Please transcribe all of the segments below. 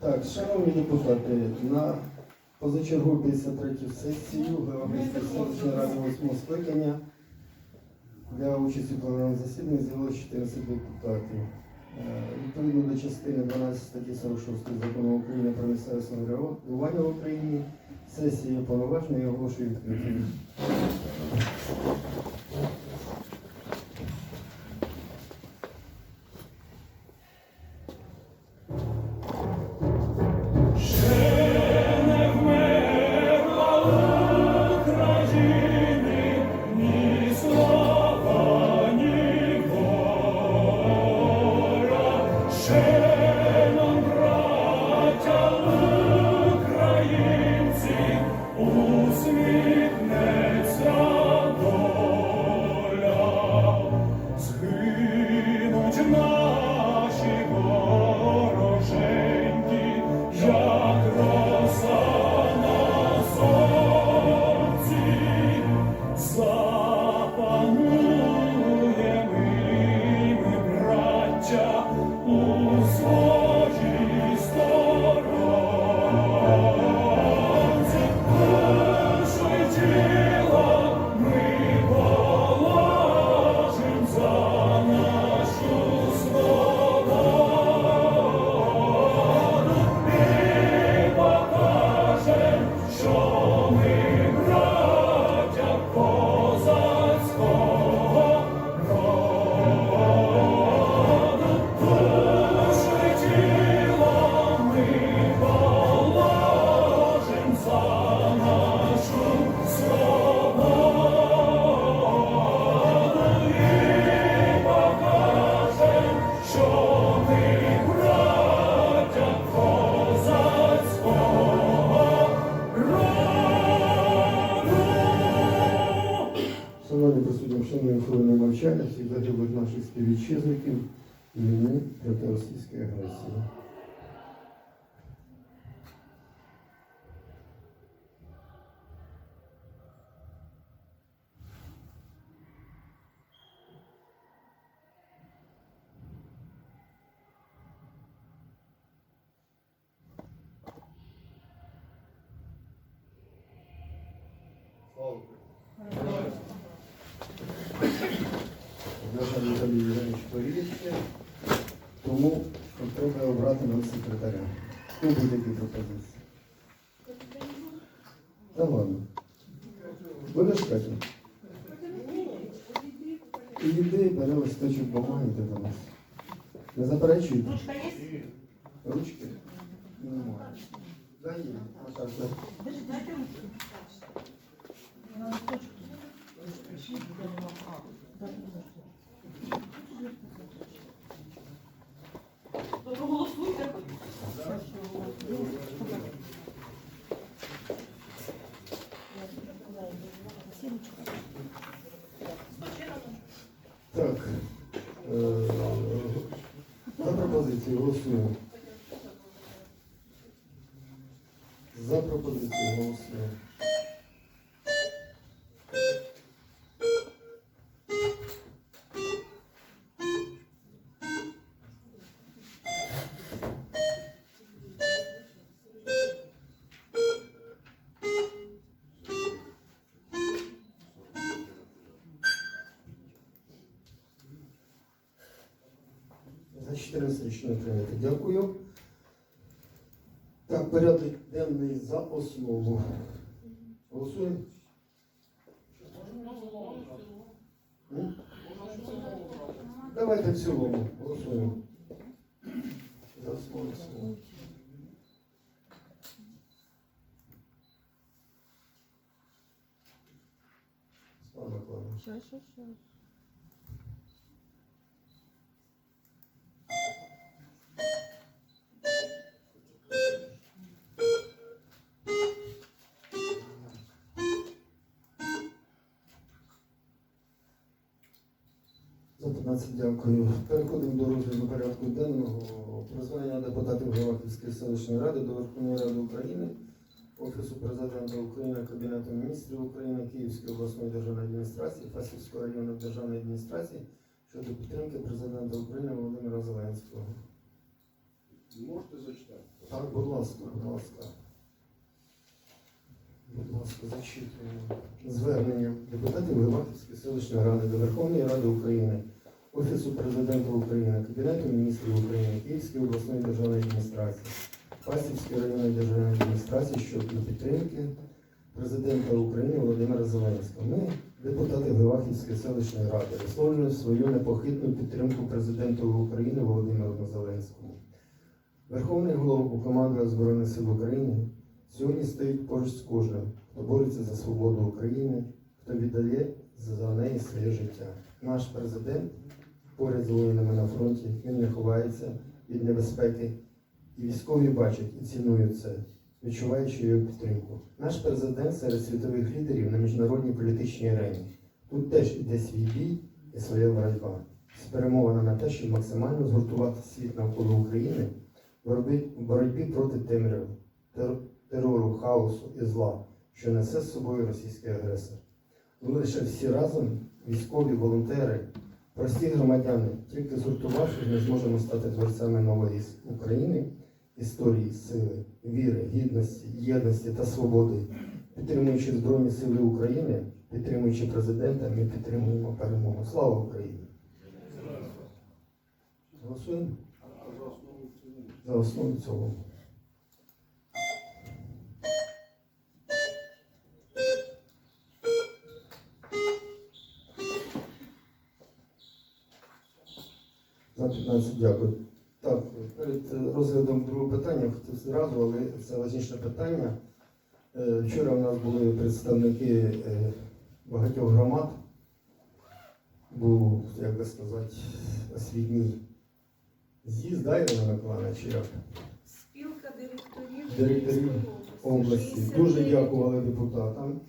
Так, шановні депутати, на позачергову 53 сесію Георгійської селищної ради 8 скликання для участі в пленарному засіданні з'явилося 14 депутатів. Е, Відповідно до частини 12 статті 46 закону України про місцеве самоврядування в Україні, сесія є повноважною і оголошую відкритою. Шановні присутні, шановні хвилини мовчання, всіх загиблих наших співвітчизників війни проти російської агресії. Жаль, Віталій Євгенович тому треба обрати нам секретаря. Хто буде які пропозиції? Та ладно. Будеш Катя? І йди, бери листочок бумаги, йди до нас. Не заперечуйте? Ручки? Немає. Дай їй. Отак. Подожди, дайте ручку. Проголосуйте. Так. е, За пропозицію голосуємо. 14 річної прийняти. Дякую. Так, порядок денний за основу. Голосуємо? М? Давайте в цілому. Голосуємо. За основу. Слава Миколаївна. Сейчас, сейчас, сейчас. За 15 дякую. Переходимо до розгляду порядку денного. Призвання депутатів Галахівської селищної ради до Верховної Ради України, Офісу президента України, Кабінету міністрів України, Київської обласної державної адміністрації, Фасівської районної державної адміністрації щодо підтримки президента України Володимира Зеленського. Зможете зачитати? Так, будь ласка, будь ласка. Будь ласка, зачитуємо. Звернення депутатів Леваківської селищної ради до Верховної Ради України, Офісу Президента України, Кабінету міністрів України, Київської обласної державної адміністрації, Пасівської районної державної адміністрації щодо підтримки президента України Володимира Зеленського. Ми, депутати Левахівської селищної ради, висловлюємо свою непохитну підтримку президенту України Володимиру Зеленському. Верховний Головнокомандувач Збройних сил України сьогодні стоїть поруч з кожним, хто бореться за свободу України, хто віддає за неї своє життя. Наш президент поряд з воїнами на фронті, він не ховається від небезпеки. І військові бачать і цінують це, відчуваючи його підтримку. Наш президент серед світових лідерів на міжнародній політичній арені. Тут теж іде свій бій і своя боротьба. Спрямована на те, щоб максимально згуртувати світ навколо України в боротьбі- проти темряви, терору, хаосу і зла, що несе з собою російський агресор. Лише всі разом, військові, волонтери, прості громадяни, тільки згуртувавшись, ми зможемо стати творцями нової України, історії, сили, віри, гідності, єдності та свободи. Підтримуючи Збройні Сили України, підтримуючи президента, ми підтримуємо перемогу. Слава Україні! Голосуємо за основу цілому? Основу 15 дякую. Так, перед е, розглядом другого питання хотів зразу, але це важніше питання. Е, Вчора у нас були представники е, багатьох громад. Був, як би сказати, освітній з'їзд, да, Ірина Миколаївна, чи як? Спілка директорів Директорів області. Дуже дякували депутатам.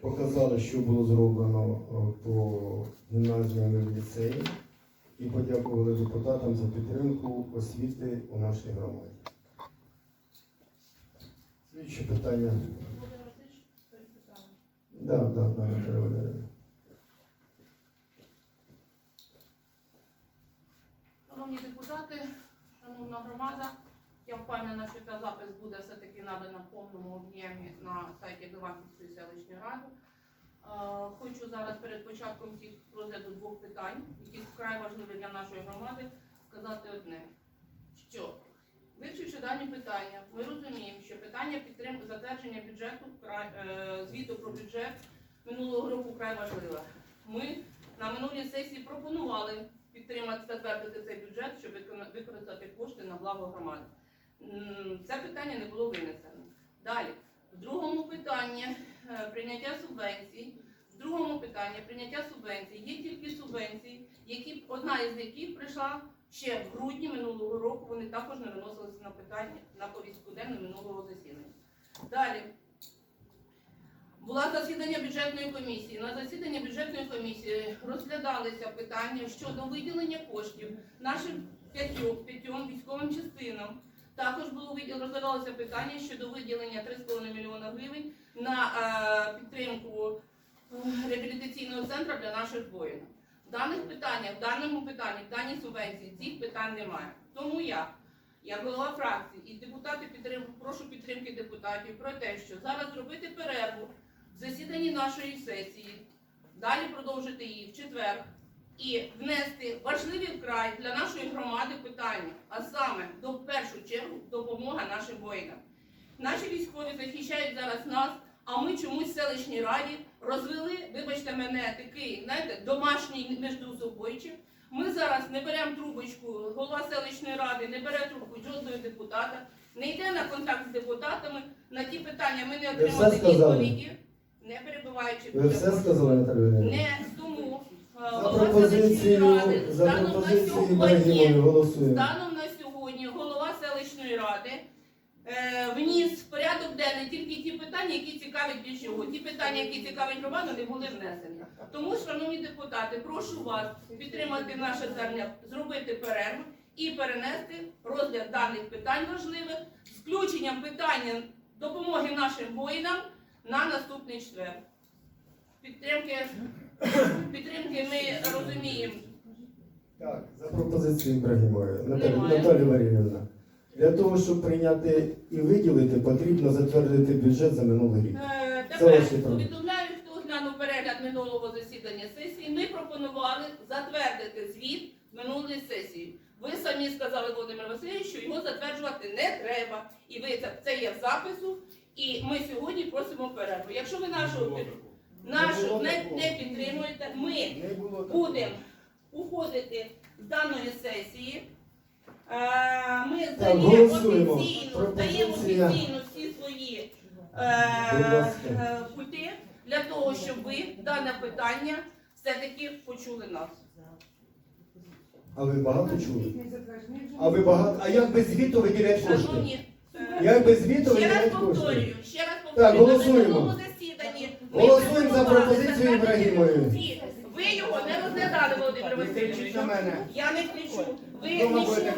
Показали, що було зроблено по гімназіям і ліцеї. І подякували депутатам за підтримку освіти у нашій громаді. Слідче питання. Да, да, да, Шановні депутати, шановна громада, я впевнена, що цей запис буде все-таки надано в повному об'ємі на сайті Ливанської селищної ради. Хочу зараз перед початком цих розгляду двох питань, які вкрай важливі для нашої громади, сказати одне, що вивчивши дані питання, ми розуміємо, що питання підтримки затвердження бюджету е, звіту про бюджет минулого року вкрай важливе. Ми на минулій сесії пропонували підтримати затвердити цей бюджет, щоб використати кошти на благо громади. Це питання не було винесено. Далі, в другому питанні прийняття субвенцій. В другому питанні прийняття субвенцій. Є тільки субвенції, які одна із яких прийшла ще в грудні минулого року. Вони також не виносилися на питання на повістку денну минулого засідання. Далі. Була засідання бюджетної комісії. На засіданні бюджетної комісії розглядалися питання щодо виділення коштів нашим п'ятьом військовим частинам. Також було розглядалося питання щодо виділення 3,5 мільйона гривень на е, підтримку е, реабілітаційного центру для наших воїнів. В даних питаннях, в даному питанні, в даній субвенції цих питань немає. Тому я, як голова фракції і депутати підтрим, прошу підтримки депутатів про те, що зараз зробити перерву в засіданні нашої сесії, далі продовжити її в четвер і внести важливі вкрай для нашої громади питання, а саме до в першу чергу допомога нашим воїнам. Наші військові захищають зараз нас, а ми чомусь в селищній раді розвели, вибачте мене, такий, знаєте, домашній міждоусобойчик. Ми зараз не беремо трубочку, голова селищної ради не бере трубку жодного депутата, не йде на контакт з депутатами. На ті питання ми не отримали відповіді, не перебуваючи. Ви все сказали, Не За голова селищної пропозицію, ради за станом на пропозицію сьогодні, Ібрагімової голосуємо. станом на сьогодні голова селищної ради е, вніс в порядок денний тільки ті питання, які цікавлять більше його. Ті питання, які цікавлять громаду, не були внесені. Тому, шановні депутати, прошу вас підтримати наше звернення, зробити перерву і перенести розгляд даних питань важливих з включенням питання допомоги нашим воїнам на наступний четвер. Підтримки, підтримки ми розуміємо. Так, за пропозицією Ібрагімової. Наталя, Немає. Наталя Для того, щоб прийняти і виділити, потрібно затвердити бюджет за минулий рік. Е, Це Тепер ваші права. повідомляю, хто глянув перегляд минулого засідання сесії. Ми пропонували затвердити звіт минулої сесії. Ви самі сказали, Володимир Васильович, що його затверджувати не треба. І ви це, це є в запису. І ми сьогодні просимо перерву. Якщо ви нашу, нашу не, не підтримуєте, ми Не було такого. будемо уходити з даної сесії. Е, Ми здаємо голосуємо. офіційно, здаємо Пропозиція. офіційно всі свої Будь е, ласка. е, пульти для того, щоб ви дане питання все-таки почули нас. А ви багато чули? А ви багато. А як без звіту виділяти кошти? Шановні, е, Як без звіту ще раз виділяти кошти? повторюю, ще раз повторюю, голосуємо. на минулому Голосуємо за пропозицію Ібрагімової. звіт. Ви його не розглядали, Володимир Васильович. Я не кричу. Ви не чули.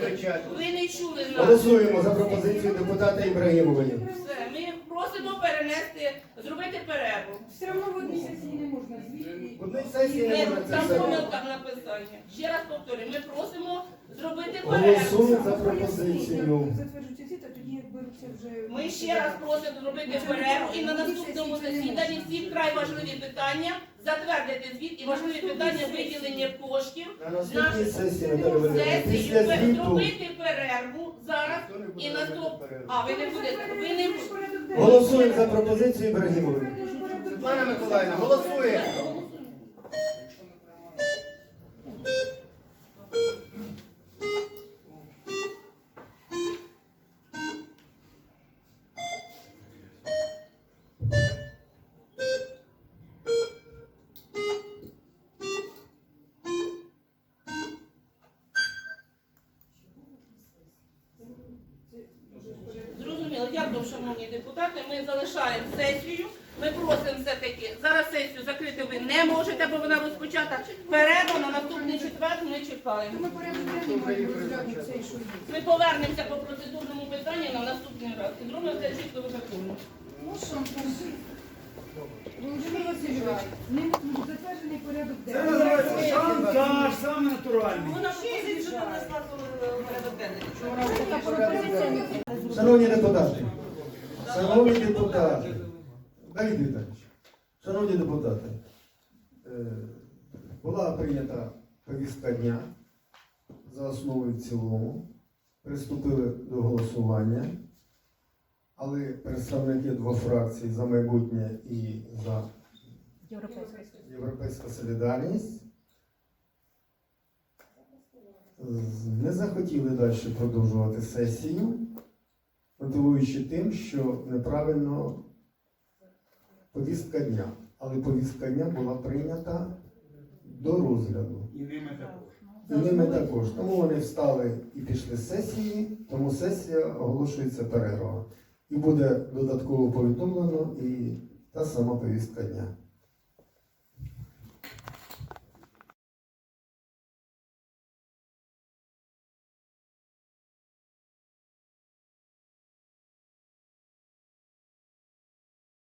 Ви не чули нас. Голосуємо за пропозицію депутата Ібрагімової. Все, ми просимо перенести, зробити перерву. Все одно в одній сесії не можна В одній сесії не можна це там все. помилка в написанні. Ще раз повторюю, ми просимо зробити Голосуємо перерву. за пропозицію. Затверджується звіт, а тоді як беруться вже... Ми ще раз просимо зробити перерву і на наступному засіданні всі вкрай важливі питання затвердити звіт і важливі питання виділення коштів На наступній сесії зробити перерву зараз і наступ. А ви не будете, ви не будете. голосуємо за пропозицію Ібрагімової. Світлана Миколаївна, голосуємо. Шановні депутати. Ми залишаємо сесію. Ми просимо все-таки зараз сесію закрити ви не можете, бо вона розпочата. Перерва на наступний четвер. Ми чекаємо. Ми що повернемося по процедурному питанню на наступний раз. І зробимо все чітко випадково. Ну що, Володимир Васильович, не затверджений порядок Це денний. називається шантаж, саме натуральний. Така пропозиція. Шановні депутати, шановні депутати, Давид Віталійович, шановні депутати, е, була прийнята повістка дня за основу і в цілому. Приступили до голосування, але представники двох фракцій за майбутнє і за Європейська солідарність не захотіли далі продовжувати сесію, мотивуючи тим, що неправильно повістка дня. Але повістка дня була прийнята до розгляду. І ними також. І ними також. Тому вони встали і пішли з сесії, тому сесія оголошується перерва. І буде додатково повідомлено і та сама повістка дня.